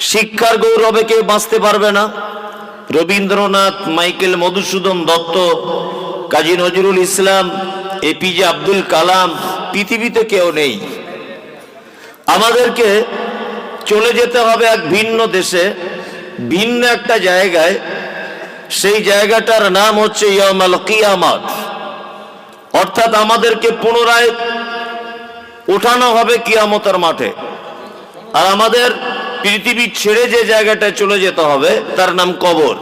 শিক্ষার গৌরবে কেউ বাঁচতে পারবে না। রবীন্দ্রনাথ, মাইকেল মধুসূদন দত্ত, কাজী নজরুল ইসলাম এপিজে আব্দুল কালাম, পৃথিবীতে কেউ নেই। আমাদেরকে চলে যেতে হবে এক ভিন্ন দেশে, ভিন্ন একটা জায়গায়। সেই জায়গাটার নাম হচ্ছে ইয়ামাল কিয়ামাত। অর্থাৎ আমাদেরকে পুনরায় ওঠানো হবে কিয়ামতের মাঠে। আর আমাদের পৃথিবী ছেড়ে যে জায়গাটায় চলে যেতে হবে, তার নাম কবর।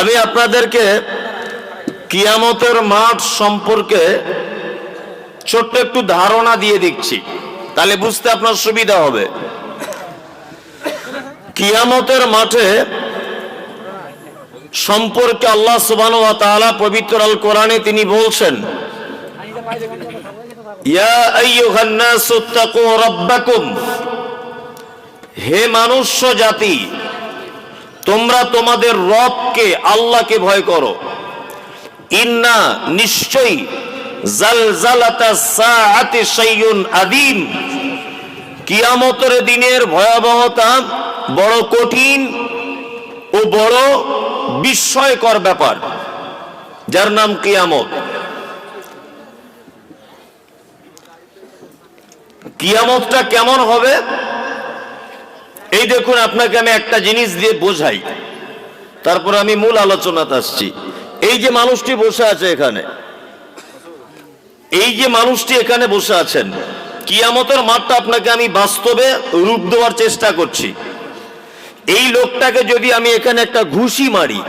আমি আপনাদেরকে কিয়ামতের মাঠ সম্পর্কে ছোট্ট একটু ধারণা দিয়ে দিচ্ছি। তাহলে বুঝতে আপনার সুবিধা হবে। কিয়ামতের মাঠে সম্পর্কে আল্লাহ তাআলা পবিত্র আল কোরআনে তিনি বলছেন, ইয়া আইয়ুহান নাসু তাকু রাব্বাকুম। হে মানুষ্য জাতি, তোমরা তোমাদের রবকে, আল্লাহকে ভয় করো। ইন্না নিশ্চয়ই কিয়ামতের দিনের ভয়াবহতা বড় কঠিন ও বড় বিস্ময়কর ব্যাপার, যার নাম কিয়ামত। কিয়ামতটা কেমন হবে? এই দেখুন, আপনাকে আমি একটা জিনিস দিয়ে বোঝাই। তারপর আমি মূল আলোচনাতে আসছি। এই যে মানুষটি বসে আছে এখানে, এই যে মানুষটি এখানে বসে আছেন, কিয়ামতের মাঠটা আপনাকে আমি বাস্তবে রূপ দেওয়ার চেষ্টা করছি। এই লোকটাকে যদি আমি এখানে একটা ঘুষি মারি,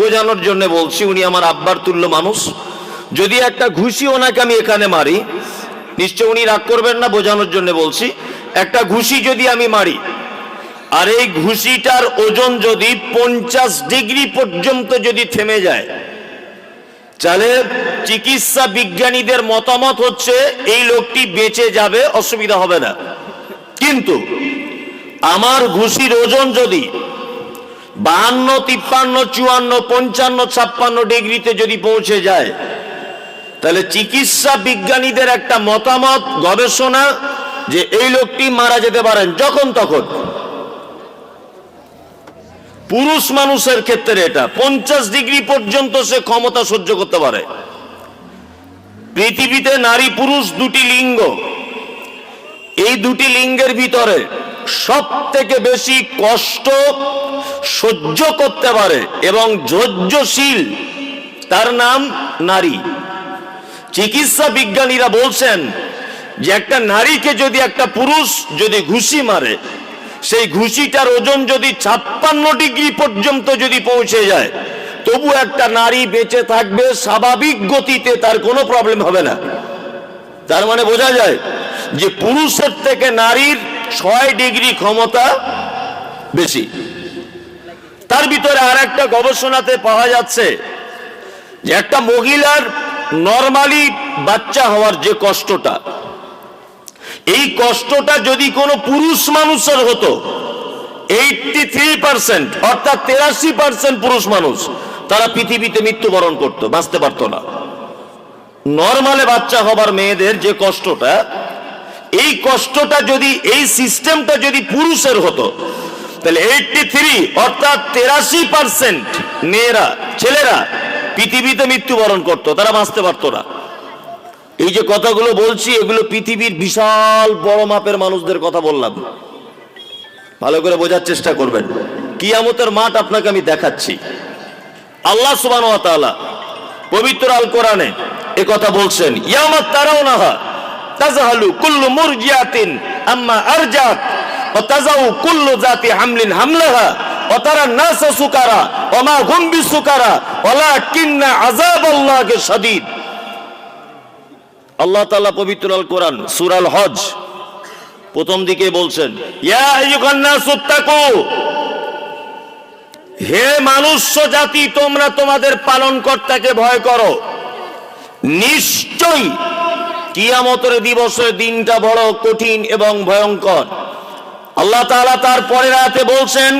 বোঝানোর জন্য বলছি, উনি আমার আব্বার তুল্য মানুষ। যদি একটা ঘুষি ওনাকে আমি এখানে মারি, নিশ্চয় উনি রাগ করবেন না, বোঝানোর জন্য বলছি, একটা ঘুষি যদি আমি মারি আর এই ঘুষিটার ওজন যদি পঞ্চাশ ডিগ্রি পর্যন্ত যদি থেমে যায়, তাহলে চিকিৎসা বিজ্ঞানীদের মতামত হচ্ছে এই লোকটি বেঁচে যাবে, অসুবিধা হবে না। কিন্তু আমার ঘুষির ওজন যদি বাহান্ন, তিপ্পান্ন, চুয়ান্ন, পঞ্চান্ন, ছাপ্পান্ন ডিগ্রিতে যদি পৌঁছে যায়, তাহলে চিকিৎসা বিজ্ঞানীদের একটা মতামত, গবেষণা যে এই লোকটি মারা যেতে পারেন, যখন তখন। পুরুষ মানুষের ক্ষেত্রে এটা। পঞ্চাশ ডিগ্রি পর্যন্ত সে ক্ষমতা সহ্য করতে পারে। পৃথিবীতে নারী পুরুষ দুটি লিঙ্গ। এই দুটি লিঙ্গের ভিতরে সব থেকে বেশি কষ্ট সহ্য করতে পারে এবং ধৈর্যশীল, তার নাম নারী। চিকিৎসা বিজ্ঞানীরা বলছেন যে একটা নারীকে যদি একটা পুরুষ যদি ঘুষি মারে সেই ঘুষিটার ওজন যদি ছাপ্পান্ন ডিগ্রি পর্যন্ত যদি পৌঁছে যায়, তবু একটা নারী বেঁচে থাকবে স্বাভাবিক গতিতে তার কোনো প্রবলেম হবে না। তার মানে বোঝা যায় যে পুরুষের থেকে নারীর ছয় ডিগ্রি ক্ষমতা বেশি। তার ভিতরে আর একটা গবেষণাতে পাওয়া যাচ্ছে যে একটা মহিলার নর্মালি বাচ্চা হওয়ার যে কষ্টটা এই কষ্টটা যদি কোনো পুরুষ মানুষের হতো এইটটি থ্রি পার্সেন্ট অর্থাৎ তেরাশি পার্সেন্ট পুরুষ মানুষ, তারা পৃথিবীতে মৃত্যুবরণ করতো, বাঁচতে পারতো না। নর্মালে বাচ্চা হবার মেয়েদের যে কষ্টটা, এই কষ্টটা যদি, এই সিস্টেমটা যদি পুরুষের হতো, তাহলে এইটটি থ্রি অর্থাৎ তেরাশি পার্সেন্ট মেয়েরা, ছেলেরা পৃথিবীতে মৃত্যুবরণ করতো, তারা বাঁচতে পারতো না। এই যে কথাগুলো বলছি, এগুলো পৃথিবীর বিশাল বড় মাপের মানুষদের কথা বললাম। ভালো করে বোঝার চেষ্টা করবেন। কিয়ামতের মাঠ আপনাকে আমি দেখাচ্ছি। আল্লাহ সুবান পবিত্র আল কোরআনে এ কথা বলছেন, ইয়ামাত তারাও না তাজাহালু কুল্লু মুরজিয়াতিন আম্মা আরজাত, ও তাজাউ কুল্লু জাতি হামলিন হামলাহা, ও তারা নাসা সুকারা ওমা হুম সুকারা ওলা কিন্না আযাব আল্লাহকে শাদীদ। আল্লাহ তাআলা পবিত্র আল কোরআন সূরা আল হজ, প্রথম দিকে বলছেন হে মানুষ্য জাতি, তোমরা তোমাদের পালন কর্তাকে ভয় করো। নিশ্চয়ই কিয়ামতের দিবসের দিনটা বড় কঠিন এবং ভয়ঙ্কর। আল্লাহ তাআলা তার পরের আয়াতে বলছেন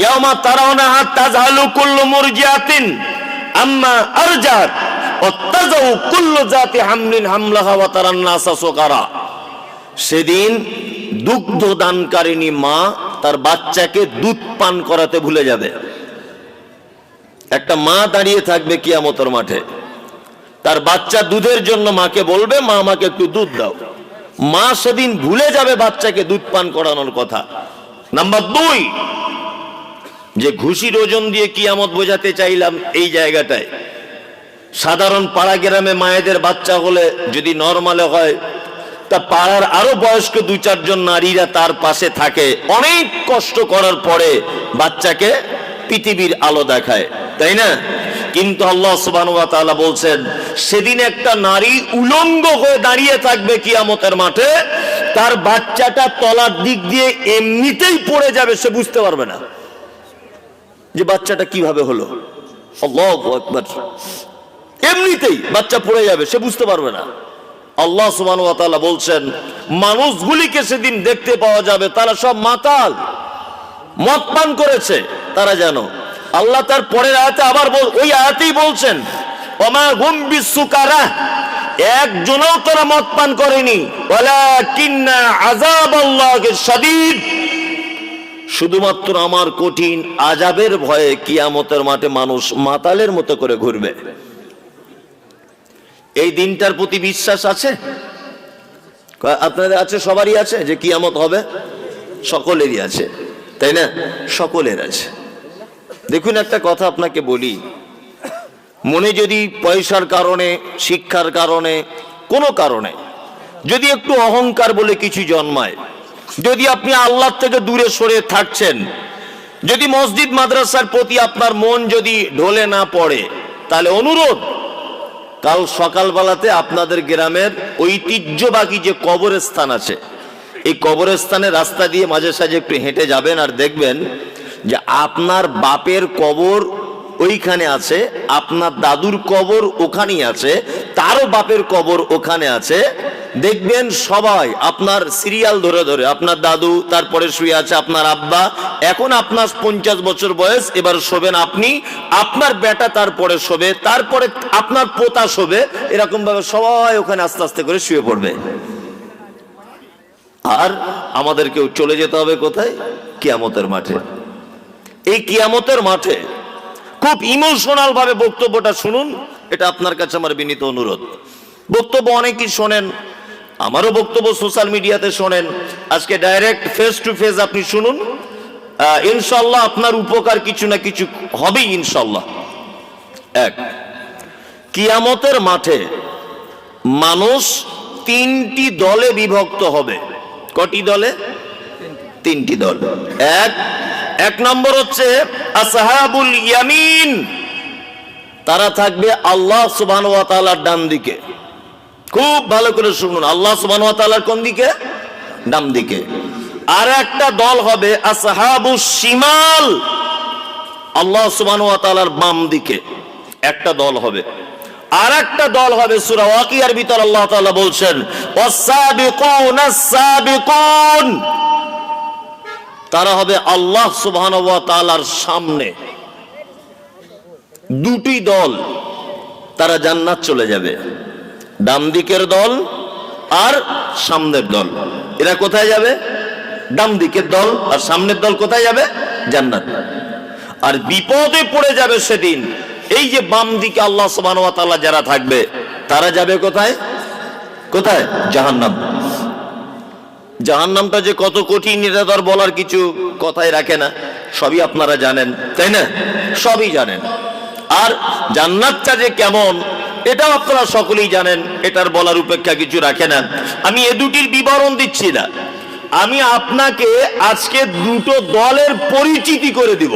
ইয়ামা তারাউনা তাজহালু কুল্লু মুরজিয়াতিন আম্মা আরজাত। সেদিন দুগ্ধ দানকারিণী মা তার বাচ্চাকে দুধ পান করাতে ভুলে যাবে। একটা মা দাঁড়িয়ে থাকবে কিয়ামতের মাঠে। তার বাচ্চা দুধের জন্য মাকে বলবে, মা, আমাকে একটু দুধ দাও। মা সেদিন ভুলে যাবে বাচ্চাকে দুধ পান করানোর কথা। নাম্বার দুই, যে ঘুষির ওজন দিয়ে কিয়ামত বোঝাতে চাইলাম এই জায়গাটায়। সাধারণ পাড়া গ্রামে মায়েদের বাচ্চা হলে যদি নর্মালে হয়, তা পাড়ার আরও বয়স্ক দু চারজন নারীরা তার পাশে থাকে। অনেক কষ্ট করার পরে বাচ্চাকে পৃথিবীর আলো দেখায়, তাই না? কিন্তু আল্লাহ ওয়া বলছেন, সেদিন একটা নারী উলঙ্গ হয়ে দাঁড়িয়ে থাকবে কিয়ামতের মাঠে, তার বাচ্চাটা তলার দিক দিয়ে এমনিতেই পড়ে যাবে, সে বুঝতে পারবে না। যে বাচ্চাটা কীভাবে হলো? আকবার। এমনিতেই বাচ্চা পড়ে যাবে, সে বুঝতে পারবে না। আল্লাহ তাআলা বলছেন, মানুষগুলিকে সেদিন দেখতে পাওয়া যাবে, তারা সব মাতাল মদ পান করেছে, তারা জানো আল্লাহ তার পরের আয়াতে আবার ওই আয়াতেই বলছেন একজনও তারা মদ পান করেনি শুধুমাত্র আমার কঠিন আজাবের ভয়ে কিয়ামতের মাঠে মানুষ মাতালের মতো করে ঘুরবে। এই দিনটার প্রতি বিশ্বাস আছে? আপনাদের আছে, সবারই আছে যে কিয়ামত হবে? সকলেরই আছে, তাই না? সকলের আছে। দেখুন একটা কথা আপনাকে বলি। মনে যদি পয়সার কারণে, শিক্ষার কারণে, কোনো কারণে, যদি একটু অহংকার বলে কিছু জন্মায়, যদি আপনি আল্লাহ থেকে দূরে সরে থাকছেন, যদি মসজিদ মাদ্রাসার প্রতি আপনার মন যদি ঢলে না পড়ে, তাহলে অনুরোধ কাল সকালবেলাতে আপনাদের গ্রামের ঐতিহ্যবাহী যে কবরস্থান আছে, এই কবরস্থানে রাস্তা দিয়ে মাঝে সাঝে একটু হেঁটে যাবেন আর দেখবেন যে আপনার বাপের কবর ওইখানে আছে, আপনার দাদুর কবর ওখানেই আছে, তারও বাপের কবর ওখানে আছে দেখবেন সবাই আপনার সিরিয়াল ধরে ধরে, আপনার দাদু, তারপরে শুয়ে আছে আপনার আব্বা, এখন আপনার পঞ্চাশ বছর বয়স, এবার শোবেন আপনি, আপনার বেটা তারপরে শোবে, তারপরে আপনার পোতা শোবে এরকম ভাবে সবাই ওখানে আস্তে আস্তে করে শুয়ে পড়বে। আর আমাদেরকেও চলে যেতে হবে কোথায়? কিয়ামতের মাঠে। এই কিয়ামতের মাঠে খুব ইমোশনাল ভাবে বক্তব্যটা শুনুন, এটা আপনার কাছে আমার বিনীত অনুরোধ। বক্তব্য অনেকেই শোনেন আমারও বক্তব্য সোশ্যাল মিডিয়াতে শোনেন। আজকে ডাইরেক্ট ফেস টু ফেস আপনি শুনুন। ইনশাল্লাহ আপনার উপকার কিছু না কিছু হবেই ইনশাল্লাহ এক, কিয়ামতের মাঠে মানুষ তিনটি দলে বিভক্ত হবে। কটি দলে? তিনটি দল। এক এক নম্বর হচ্ছে আসহাবুল ইয়ামিন। তারা থাকবে আল্লাহ সুবহান ওয়া তাআলার ডান দিকে। খুব ভালো করে শুনুন। আল্লাহ তাআলার কোন দিকে? ডান দিকে। আর একটা দল হবে আসহাবুস শিমাল। আল্লাহ তাআলার বাম দিকে। একটা দল হবে। আর একটা দল হবে সূরা ওয়াকিয়ার ভিতর আল্লাহ তাআলা বলছেন তারা হবে আল্লাহ সুবহানাহু সামনে। দুটি দল তারা জান্নাত চলে যাবে। ডান দিকের দল আর সামনের দল। এরা কোথায় যাবে? ডান দিকের দল আর সামনের দল কোথায় যাবে? জান্নাত। আর বিপদে পড়ে যাবে সেদিন। এই যে বাম দিকে আল্লাহ তাআলা যারা থাকবে, তারা যাবে কোথায়? কোথায়? জাহান্নাম। জাহান্নামটা যে কত কঠিন, এটা তো আর বলার কিছু কথাই রাখে না। সবই আপনারা জানেন, তাই না? সবই জানেন। আর জান্নাতটা যে কেমন এটাও আপনারা সকলেই জানেন, এটার বলার উপেক্ষা কিছু রাখে না। আমি এ দুটির বিবরণ দিচ্ছি না। আমি আপনাকে আজকে দুটো দলের পরিচিতি করে দিব।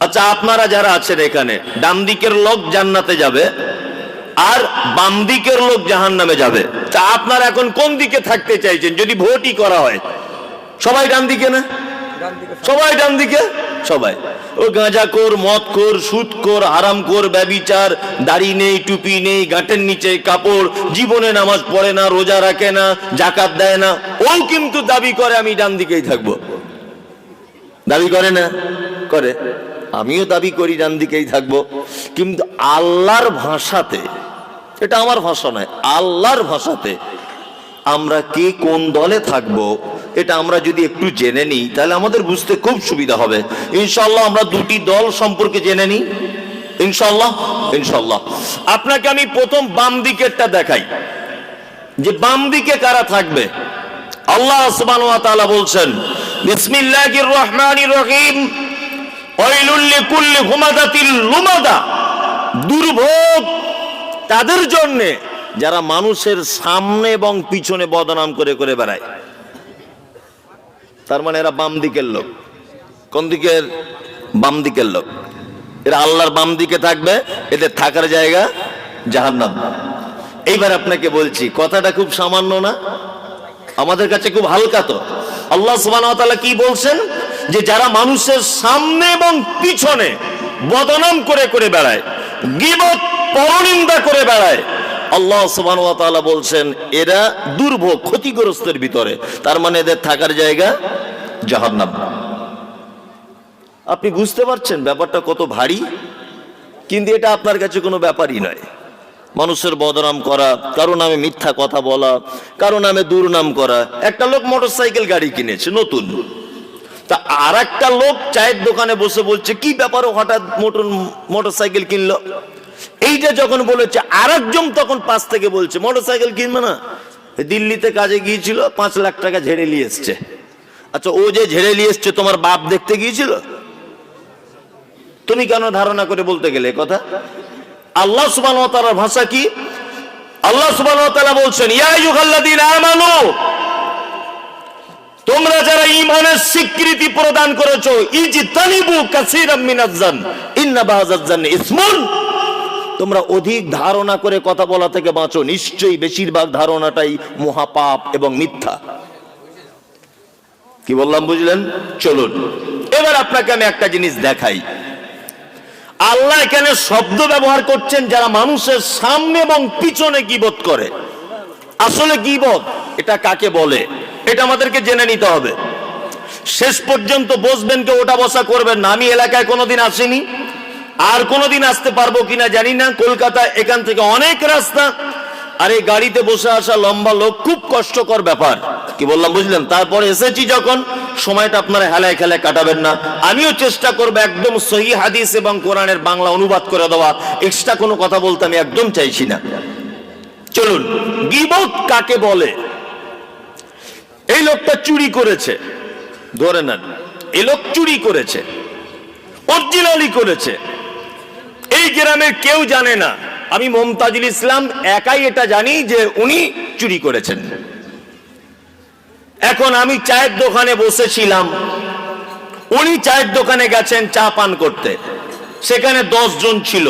আচ্ছা আপনারা যারা আছেন এখানে, ডান দিকের লোক জান্নাতে যাবে আর বাম দিকের লোক জাহান নামে যাবে। তা আপনারা এখন কোন দিকে থাকতে চাইছেন? যদি ভোটই করা হয়। সবাই ডান দিকে না? সবাই ডান দিকে সবাই। ও গাঁজাখোর মদখোর সুদখোর হারামখোর ব্যবিচার, দাড়ি নেই, টুপি নেই, গাঁটের নিচে কাপড়, জীবনে নামাজ পড়ে না, রোজা রাখে না, জাকাত দেয় না। ও কিন্তু দাবি করে, আমি ডান দিকেই থাকব। দাবি করে না? করে। আমিও দাবি করি ডান দিকেই থাকব। কিন্তু আল্লাহর ভাষাতে, এটা আমার ভাষা নয়, আল্লাহর ভাষাতে আমরা কে কোন দলে থাকব এটা আমরা যদি একটু জেনে নিই, তাহলে আমাদের বুঝতে খুব সুবিধা হবে। ইনশাল্লাহ আমরা দুটি দল সম্পর্কে জেনে নিই। ইনশাল্লাহ ইনশাল্লাহ আপনাকে আমি প্রথম বাম দিকেরটা দেখাই। যে বাম দিকে কারা থাকবে? আল্লাহ তাআলা বলছেন দুর্ভোগ তাদের জন্য যারা মানুষের সামনে এবং পিছনে বদনাম করে করে বেড়ায়। তার মানে এরা বাম দিকের লোক। কোন দিকের? বাম দিকের লোক। এরা আল্লাহর বাম দিকে থাকবে, এদের থাকার জায়গা জাহান্নাম। এইবার আপনাকে বলছি, কথাটা খুব সামান্য না, আমাদের কাছে খুব হালকা তো। আল্লাহ ওয়া কি বলছেন? যে যারা মানুষের সামনে এবং পিছনে বদনাম করে করে বেড়ায়, গিবত, পরনিন্দা করে বেড়ায় আল্লাহ তাআলা বলছেন, এরা দুর্ভোগ, ক্ষতিগ্রস্তের ভিতরে। তার মানে এদের থাকার জায়গা জাহান্নাম। আপনি বুঝতে পারছেন ব্যাপারটা কত ভারী? কিন্তু এটা আপনার কাছে কোনো ব্যাপারই নয়। মানুষের বদনাম করা, কারও নামে মিথ্যা কথা বলা, কারও নামে দুর্নাম করা। একটা লোক মোটরসাইকেল গাড়ি কিনেছে, নতুন। তা আর একটা লোক চায়ের দোকানে বসে বলছে, কি ব্যাপারে হঠাৎ মোটর, মোটরসাইকেল কিনলো? এইটা যখন বলেছে আর একজন তখন পাশ থেকে বলছে, মোটরসাইকেল কিনবে না? দিল্লিতে কাজে গিয়েছিল, পাঁচ লাখ টাকা ঝেড়ে নিয়ে এসছে। আচ্ছা ও যে ঝেড়ে নিয়ে এসছে, তোমার বাপ দেখতে গিয়েছিল? তুমি কেন ধারণা করে বলতে গেলে কথা? আল্লাহ সুবহানাহু ওয়া তাআলার ভাষা কি? আল্লাহ সুবহানাহু ওয়া তাআলা বলছেন আমানু, তোমরা যারা ঈমানের স্বীকৃতি প্রদান করেছ, ইজতানিবু কাসীরাম মিনাজ-জান ইন্না বাযাজ-জান্নি ইসমুন তোমরা অধিক ধারণা করে কথা বলা থেকে বাঁচো। নিশ্চয়ই বেশিরভাগ ধারণাটাই মহাপাপ এবং মিথ্যা। কি বললাম, বুঝলেন? চলুন। এবার আপনাকে আমি একটা জিনিস দেখাই। আল্লাহ এখানে শব্দ ব্যবহার করছেন যারা মানুষের সামনে এবং পিছনে গিবত করে। আসলে গিবত, এটা কাকে বলে? এটা আমাদেরকে জেনে নিতে হবে। শেষ পর্যন্ত বসবেন কে ওটা বসা করবেন না। আমি এলাকায় কোনোদিন আসিনি। আর কোনোদিন আসতে পারব কিনা জানি না। কলকাতা এখান থেকে অনেক রাস্তা। আর এই গাড়িতে বসে আসা লম্বা লোক খুব কষ্টকর ব্যাপার। কি বললাম, বুঝলেন? তারপরে এসেছি যখন, সময়টা আপনারা হেলায় খেলায় কাটাবেন না। আমিও চেষ্টা করব একদম সহি হাদিস এবং কোরআনের বাংলা অনুবাদ করে দেওয়া। এক্সট্রা কোনো কথা বলতে আমি একদম চাইছি না। চলুন, গিবত কাকে বলে? এই লোকটা চুরি করেছে। ধরে নেন, এই লোক চুরি করেছে। অরিজিনালি করেছে। এই গ্রামের কেউ জানে না। আমি মমতাজুল ইসলাম একাই এটা জানি যে উনি চুরি করেছেন। এখন আমি চায়ের দোকানে বসেছিলাম। উনি চায়ের দোকানে গেছেন চা পান করতে। সেখানে দশ জন ছিল।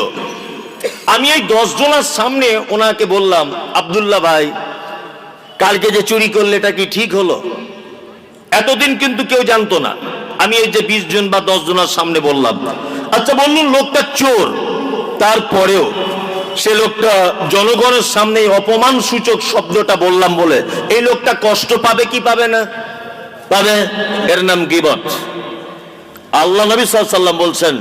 আমি এই জনের সামনে ওনাকে বললাম, আব্দুল্লাহ ভাই, কালকে যে চুরি করলে এটা কি ঠিক হলো? এতদিন কিন্তু কেউ জানতো না। আমি এই যে বিশ জন বা দশ জনের সামনে বললাম। আচ্ছা বললুন লোকটা চোর। তারপরেও সে লোকটা জনগণের সামনে অপমান সূচক শব্দটা বললাম বলে, এই লোকটা কষ্ট পাবে কি পাবে না? পাবে? এর নাম গিবত। আল্লাহ নবী সাল্লাম বলছেন,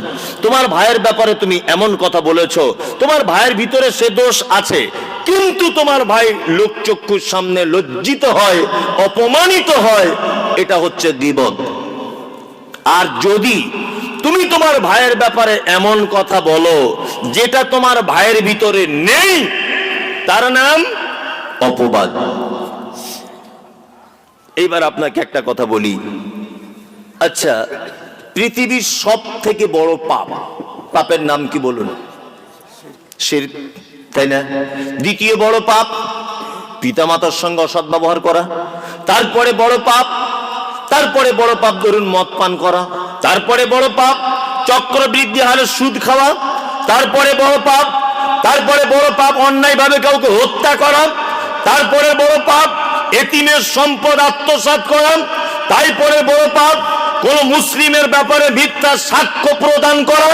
তোমার ভাইয়ের ব্যাপারে তুমি এমন কথা বলেছ, তোমার ভাইয়ের ভিতরে সে দোষ আছে, কিন্তু তোমার ভাই লোকচক্ষুর সামনে লজ্জিত হয়, অপমানিত হয়, এটা হচ্ছে গিবত। আর যদি তুমি তোমার ভাইয়ের ব্যাপারে এমন কথা বলো যেটা তোমার ভাইয়ের ভিতরে নেই, তার নাম অপবাদ। এইবার আপনাকে একটা কথা বলি। আচ্ছা পৃথিবীর সব থেকে বড় পাপ, পাপের নাম কি বলুন? তাই না? দ্বিতীয় বড় পাপ, পিতামাতার সঙ্গে অসৎ ব্যবহার করা। তারপরে বড় পাপ, তারপরে বড় পাপ ধরুন মদ পান করা। তারপরে বড় পাপ, চক্রবৃদ্ধি হারে সুদ খাওয়া। তারপরে বড় পাপ, তারপরে বড় পাপ অন্যায় ভাবে কাউকে হত্যা করা, তারপরে বড় পাপ, এতিমের সম্পদ আত্মসাৎ করা, তারপরে বড় পাপ, কোন মুসলিমের ব্যাপারে মিথ্যা সাক্ষ্য প্রদান করা,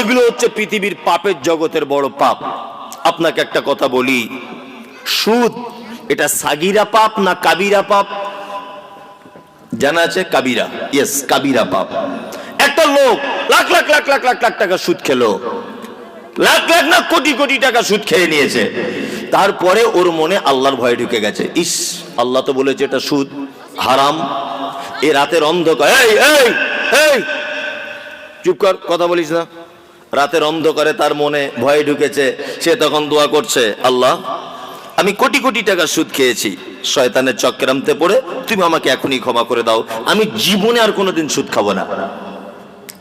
এগুলো হচ্ছে পৃথিবীর পাপের জগতের বড় পাপ। আপনাকে একটা কথা বলি, সুদ এটা সাগিরা পাপ না কাবিরা পাপ? জানা আছে কাবিরা? ইয়েস কাবিরা পাপ। একটা লোক লাখ লাখ লাখ লাখ লাখ লাখ টাকা সুদ খেলো। লাখ লাখ না কোটি কোটি টাকা সুদ খেয়ে নিয়েছে। তারপরে ওর মনে আল্লাহর ভয় ঢুকে গেছে। ইস, আল্লাহ তো বলেছে এটা সুদ, হারাম। এ রাতের অন্ধকার, এই এই এই। চুপ কর, কথা বলিস না। রাতের অন্ধকারে তার মনে ভয় ঢুকেছে, সে তখন দোয়া করছে, আল্লাহ, আমি কোটি কোটি টাকা সুদ খেয়েছি। শয়তানের চক্রান্তে পড়ে তুমি আমাকে এখনই ক্ষমা করে দাও। আমি জীবনে আর কোনোদিন সুদ খাব না।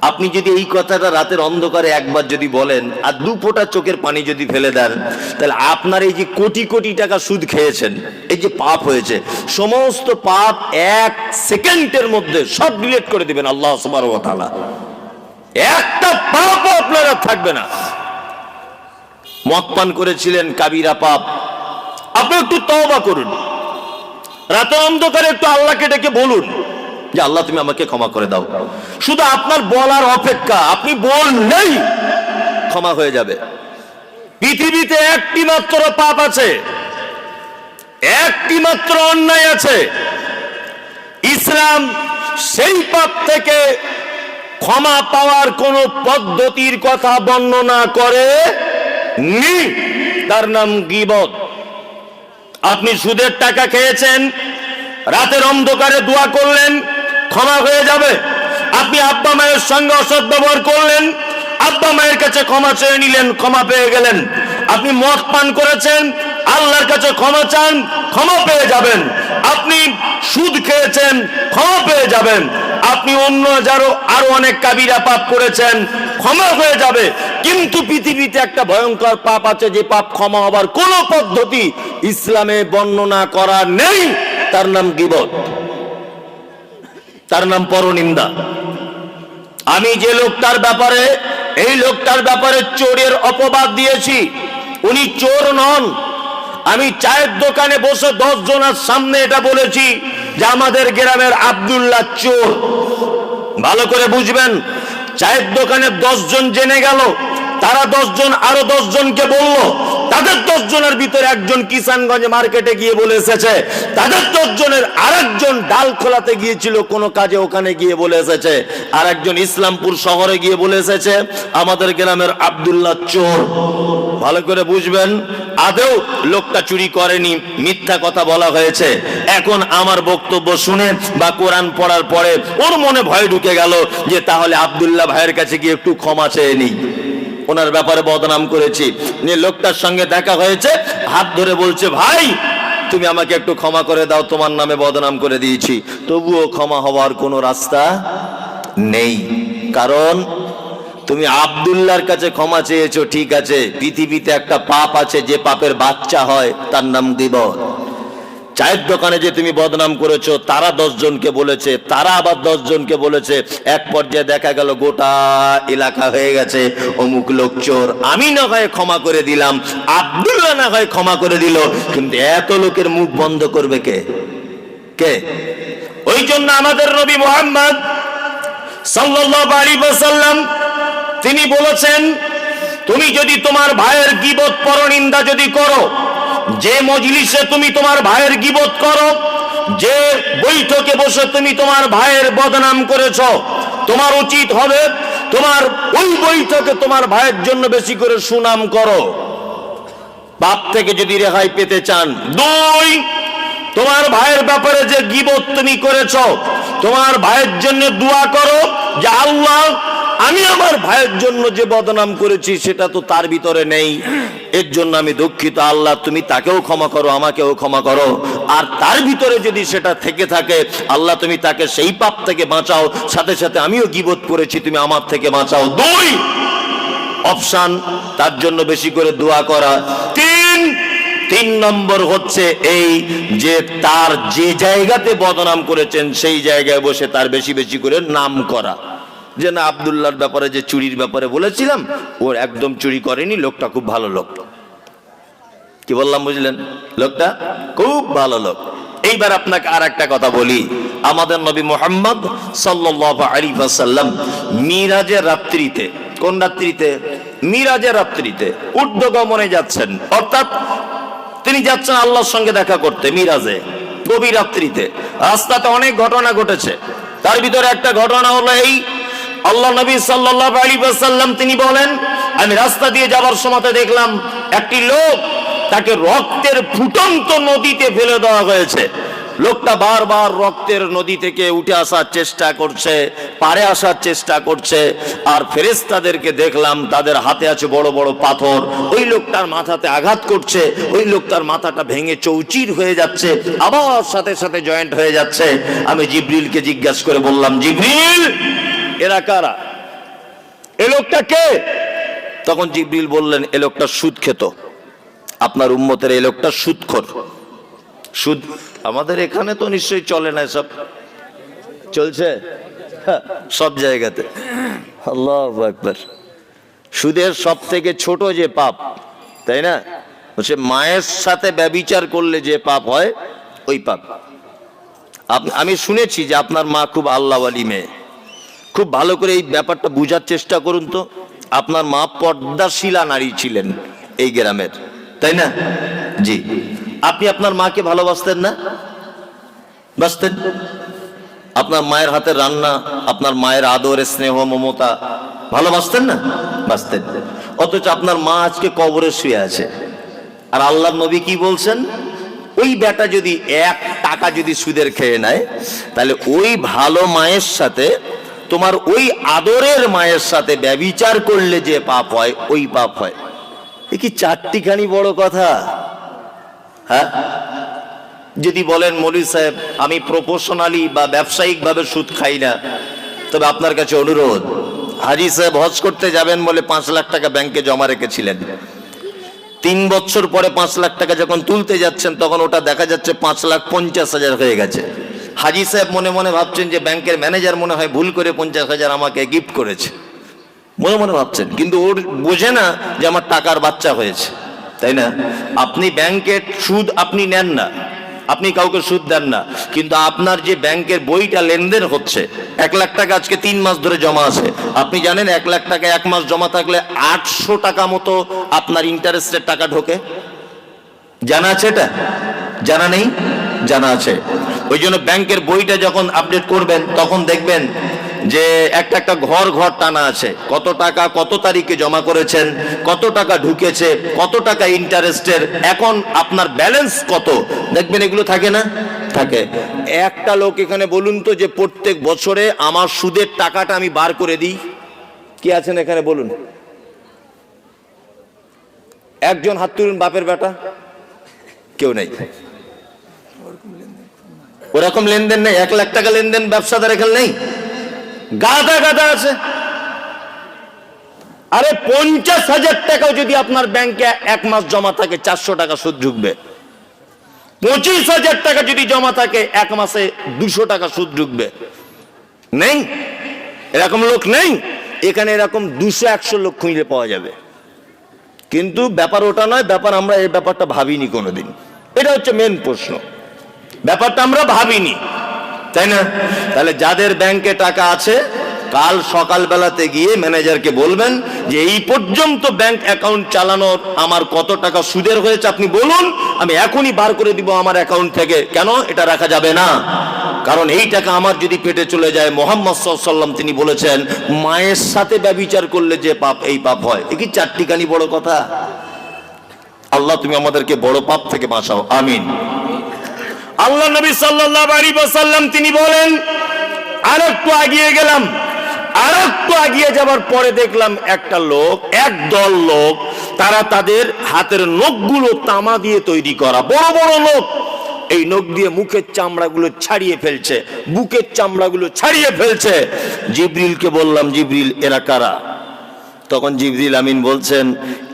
আপনি যদি এই কথাটা রাতের অন্ধকারে একবার যদি বলেন, আর দু ফোঁটা চোখের পানি যদি ফেলে দেন, তাহলে আপনার এই যে কোটি কোটি টাকা সুদ খেয়েছেন, এই যে পাপ হয়েছে, সমস্ত পাপ এক সেকেন্ডের মধ্যে সব ডিলিট করে দিবেন আল্লাহ একটা পাপও আপনার আর থাকবে না। মদ পান করেছিলেন কাবিরা পাপ। আপনি একটু তওবা করুন। রাতের অন্ধকারে একটু আল্লাহকে ডেকে বলুন। যে আল্লাহ তুমি আমাকে ক্ষমা করে দাও। শুধু আপনার বলার অপেক্ষা, আপনি বললেই ক্ষমা হয়ে যাবে। পৃথিবীতে একটি মাত্র পাপ আছে, একটি মাত্র অন্যায় আছে। ইসলাম সেই পাপ থেকে ক্ষমা পাওয়ার কোন পদ্ধতির কথা বর্ণনা করে নি। তার নাম গিবত। আপনি সুদের টাকা খেয়েছেন, রাতের অন্ধকারে দোয়া করলেন ক্ষমা হয়ে যাবে। আপনি আব্বা মায়ের সঙ্গে অসৎ ব্যবহার করলেন, আব্বা মায়ের কাছে ক্ষমা চেয়ে নিলেন, ক্ষমা পেয়ে গেলেন। আপনি মদ পান করেছেন, আল্লাহর কাছে ক্ষমা চান, ক্ষমা পেয়ে যাবেন। আপনি সুদ খেয়েছেন, ক্ষমা পেয়ে যাবেন। আপনি অন্য যারও আরও অনেক কাবিরা পাপ করেছেন, ক্ষমা হয়ে যাবে। কিন্তু পৃথিবীতে একটা ভয়ঙ্কর পাপ আছে, যে পাপ ক্ষমা হবার কোন পদ্ধতি ইসলামে বর্ণনা করা নেই। তার নাম গিবত। তার নাম পরনিন্দা। আমি যে লোকটার ব্যাপারে, এই লোকটার ব্যাপারে চোরের অপবাদ দিয়েছি, উনি চোর নন। আমি চায়ের দোকানে বসে দশ জনের সামনে এটা বলেছি যে আমাদের গ্রামের আব্দুল্লাহ চোর। ভালো করে বুঝবেন, চায়ের দোকানে দশ জন জেনে গেল তারা দশ জন আরও দশ জনকে বলল, তাদের দশ জনের ভিতরে একজন কিষানগঞ্জ মার্কেটে গিয়ে বলে এসেছে, তাদের দশ জনের আরেকজন ডাল খোলাতে গিয়েছিল কোনো কাজে, ওখানে গিয়ে বলে এসেছে আর একজন ইসলামপুর শহরে গিয়ে বলে এসেছে, আমাদের গ্রামের আব্দুল্লাহ চোর। ভালো করে বুঝবেন আদেও লোকটা চুরি করেনি, মিথ্যা কথা বলা হয়েছে। এখন আমার বক্তব্য শুনে বা কোরআন পড়ার পরে ওর মনে ভয় ঢুকে গেল যে তাহলে আব্দুল্লাহ ভাইয়ের কাছে গিয়ে একটু ক্ষমা চেয়ে নিই। ওনার ব্যাপারে বদনাম করেছি। নিয়ে লোকটার সঙ্গে দেখা হয়েছে, হাত ধরে বলছে, ভাই, তুমি আমাকে একটু ক্ষমা করে দাও, তোমার নামে বদনাম করে দিয়েছি। তবুও ক্ষমা হওয়ার কোনো রাস্তা নেই। কারণ তুমি আব্দুল্লাহর কাছে ক্ষমা চেয়েছো, ঠিক আছে। পৃথিবীতে একটা পাপ আছে, যে পাপের বাচ্চা হয়, তার নাম দিবত চায়ের দোকানে যে তুমি বদনাম করেছ, তারা জনকে বলেছে, তারা আবার দশ জনকে বলেছে, এক পর্যায়ে দেখা গেল গোটা এলাকা হয়ে গেছে। অমুক লোক চোর, আমি না হয় ক্ষমা করে দিলাম, আব্দুল্লাহ না হয় ক্ষমা করে দিল, কিন্তু এত লোকের মুখ বন্ধ করবে কে? কে? ওই জন্য আমাদের নবী মোহাম্মদ ওয়াসাল্লাম, তিনি বলেছেন, তুমি যদি তোমার ভাইয়ের গিবত পরনিন্দা যদি করো যে মজলিসে তুমি তোমার ভাইয়ের গিবত করো, যে বৈঠকে বসে তুমি তোমার ভাইয়ের বদনাম করেছ, তোমার উচিত হবে তোমার ওই বৈঠকে তোমার ভাইয়ের জন্য বেশি করে সুনাম করো। বাপ থেকে যদি রেহাই পেতে চান, দুই, তোমার ভাইয়ের ব্যাপারে যে গিবত তুমি করেছ, তোমার ভাইয়ের জন্য দোয়া করো যে আল্লাহ, আমি আমার ভাইয়ের জন্য যে বদনাম করেছি, সেটা তো তার ভিতরে নেই। এর জন্য আমি দুঃখিত, আল্লাহ, তুমি তাকেও ক্ষমা করো, আমাকেও ক্ষমা করো। আর তার ভিতরে যদি সেটা থেকে থাকে, আল্লাহ, তুমি তাকে সেই পাপ থেকে বাঁচাও, সাথে সাথে আমিও গিবোধ করেছি, তুমি আমার থেকে বাঁচাও। দুই, অপশান, তার জন্য বেশি করে দোয়া করা। তিন তিন নম্বর হচ্ছে এই যে তার যে জায়গাতে বদনাম করেছেন, সেই জায়গায় বসে তার বেশি বেশি করে নাম করা। যে না, আবদুল্লাহর ব্যাপারে, যে চুরির ব্যাপারে বলেছিলাম ওর একদম চুরি করেনি, লোকটা খুব ভালো লোক। কি বললাম, বুঝলেন? লোকটা খুব ভালো লোক। এইবার আপনাকে আর একটা কথা বলি। আমাদের নবী মোহাম্মদ ওয়াসাল্লাম মিরাজের রাত্রিতে, কোন রাত্রিতে? মিরাজের রাত্রিতে ঊর্ধ্বগমনে যাচ্ছেন। অর্থাৎ তিনি যাচ্ছেন আল্লাহর সঙ্গে দেখা করতে, মিরাজে, গভীর রাত্রিতে। রাস্তাতে অনেক ঘটনা ঘটেছে। তার ভিতরে একটা ঘটনা হলো এই আল্লাহ নবী সাল্লাল্লাহু আলাইহি ওয়াসাল্লাম তিনি বলেন, আমি রাস্তা দিয়ে যাওয়ার সময় দেখলাম একটি লোক তাকে রক্তের ফুটন্ত নদীতে ফেলে দেওয়া হয়েছে। লোকটা বারবার রক্তের নদী থেকে উঠে আসার চেষ্টা করছে পারে আসার চেষ্টা করছে, আর ফেরেস্তাদেরকে দেখলাম তাদের হাতে আছে বড় বড় পাথর। ওই লোকটার মাথাতে আঘাত করছে, ওই লোকটার মাথাটা ভেঙে চৌচির হয়ে যাচ্ছে, আবার সাথে সাথে জয়েন্ট হয়ে যাচ্ছে। আমি জিব্রিলকে জিজ্ঞাসা করে বললাম, জিব্রিল এরা কারা? এ লোকটা কে? তখন জিব্রিল বললেন এ লোকটা সুদ খেত। আপনার উম্মতের এ লোকটা সুদখোর। সুদ আমাদের এখানে তো নিশ্চয়ই চলে না সব চলছে? হ্যাঁ, সব জায়গাতে। আল্লাহ একবার সুদের সব থেকে ছোট যে পাপ তাই না? হচ্ছে মায়ের সাথে ব্যবিচার করলে যে পাপ হয় ওই পাপ। আমি শুনেছি যে আপনার মা খুব আল্লাহ আল্লাহওয়ালি মেয়ে। খুব ভালো করে এই ব্যাপারটা বুঝার চেষ্টা করুন তো। আপনার মা পর্দাশীলা নারী ছিলেন এই গ্রামের, তাই না? জি। আপনি আপনার মাকে ভালোবাসতেন না? বাসতেন? আপনার মায়ের হাতের রান্না, আপনার মায়ের আদর, স্নেহ, মমতা ভালোবাসতেন না? বাসতেন। অথচ আপনার মা আজকে কবরে শুয়ে আছে। আর আল্লাহ নবী কি বলছেন? ওই বেটা যদি এক টাকা যদি সুদের খেয়ে নেয়, তাহলে ওই ভালো মায়ের সাথে তোমার ওই আদরের মায়ের সাথে ব্যবিচার করলে যে পাপ হয়, ওই পাপ হয়। এ কি চারটিখানি বড় কথা? হ্যাঁ? যদি বলেন মৌলী সাহেব, আমি প্রফেশনালি বা ব্যবসায়িকভাবে সুদ খাই না, তবে আপনার কাছে অনুরোধ, হাজি সাহেব হজ করতে যাবেন বলে পাঁচ লাখ টাকা ব্যাংকে জমা রেখেছিলেন। তিন বছর পরে পাঁচ লাখ টাকা যখন তুলতে যাচ্ছেন, তখন ওটা দেখা যাচ্ছে পাঁচ লাখ পঞ্চাশ হাজার হয়ে গেছে। হাজি সাহেব মনে মনে ভাবছেন যে ব্যাংকের ম্যানেজার মনে হয় ভুল করে পঞ্চাশ হাজার আমাকে গিফট করেছে। মনে মনে ভাবছেন। কিন্তু ওর বোঝে না যে আমার টাকার বাচ্চা হয়েছে। তাই না? আপনি ব্যাংকের সুদ আপনি নেন না। আপনি কাউকে সুদ দেন না। কিন্তু আপনার যে ব্যাংকের বইটা লেনদেন হচ্ছে, এক লাখ টাকা আজকে তিন মাস ধরে জমা আছে। আপনি জানেন এক লাখ টাকা এক মাস জমা থাকলে আটশো টাকা মতো আপনার ইন্টারেস্টের টাকা ঢোকে? জানা আছে এটা? জানা নেই? জানা আছে। ওই জন্য ব্যাংকের বইটা যখন আপডেট করবেন, তখন দেখবেন যে একটা একটা ঘর ঘর টানা আছে। কত টাকা, কত তারিখে জমা করেছেন, কত টাকা ঢুকেছে, কত টাকা ইন্টারেস্টের, এখন আপনার ব্যালেন্স কত? দেখবেন এগুলো থাকে না? থাকে। একটা লোক এখানে বলুন তো যে প্রত্যেক বছরে আমার সুদের টাকাটা আমি বার করে দিই। কি আছেন এখানে বলুন। একজন হাত তুলুন বাপের বেটা। কেউ নেই। ওরকম লেনদেন নেই, এক লাখ টাকা লেনদেন ব্যবসাদার এখানে নেই। গাদা গাদা আছে। আরে পঞ্চাশ হাজার টাকাও যদি আপনার ব্যাংকে এক মাস জমা থাকে, চারশো টাকা সুদ ঢুকবে। পঁচিশ হাজার টাকা যদি জমা থাকে, এক মাসে দুশো টাকা সুদ ঢুকবে। নেই? এরকম লোক নেই? এখানে এরকম দুশো, একশো লোক খুঁজলে পাওয়া যাবে। কিন্তু ব্যাপার ওটা নয়, ব্যাপার আমরা এই ব্যাপারটা ভাবিনি কোনোদিন। এটা হচ্ছে মেন প্রশ্ন। ব্যাপারটা আমরা ভাবিনি। তাই না? তাহলে যাদের ব্যাংকে টাকা আছে, কাল সকালবেলাতে গিয়ে ম্যানেজারকে বলবেন যে, এই পর্যন্ত ব্যাংক অ্যাকাউন্ট চালানোর আমার কত টাকা সুদের হয়েছে আপনি বলুন, আমি এখনই বার করে দিব আমার অ্যাকাউন্ট থেকে। কেন? এটা রাখা যাবে না। কারণ এই টাকা আমার যদি পেটে চলে যায়, মোহাম্মদ সাল্লাম তিনি বলেছেন, মায়ের সাথে ব্যবিচার করলে যে পাপ, এই পাপ হয়। এ কি চারটিখানি বড় কথা? আল্লাহ, তুমি আমাদেরকে বড় পাপ থেকে বাঁচাও। আমিন। আল্লাহ নবী ওয়াসাল্লাম তিনি বলেন আর একটু আগিয়ে গেলাম। আর একটু আগিয়ে যাবার পরে দেখলাম একটা লোক এক দল লোক, তারা তাদের হাতের নখগুলো তামা দিয়ে তৈরি করা। বড় বড় লোক এই নখ দিয়ে মুখের চামড়াগুলো ছাড়িয়ে ফেলছে, বুকের চামড়াগুলো ছাড়িয়ে ফেলছে। জিব্রিলকে বললাম, জিব্রিল, এরা কারা? তখন জিবরিল আমিন বলছেন,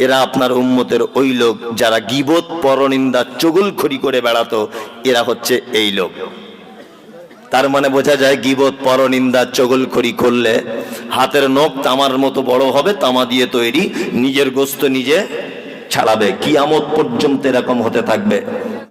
এরা আপনার উম্মতের ওই লোক যারা গিবত, পরনিন্দা, চগুলখড়ি করে বেড়াতো, এরা হচ্ছে এই লোক। তার মানে বোঝা যায় গিবত, পরনিন্দা, চগলখড়ি করলে হাতের নখ তামার মতো বড় হবে, তামা দিয়ে তৈরি, নিজের গোস্ত নিজে ছাড়াবে। কিয়ামত পর্যন্ত এরকম হতে থাকবে।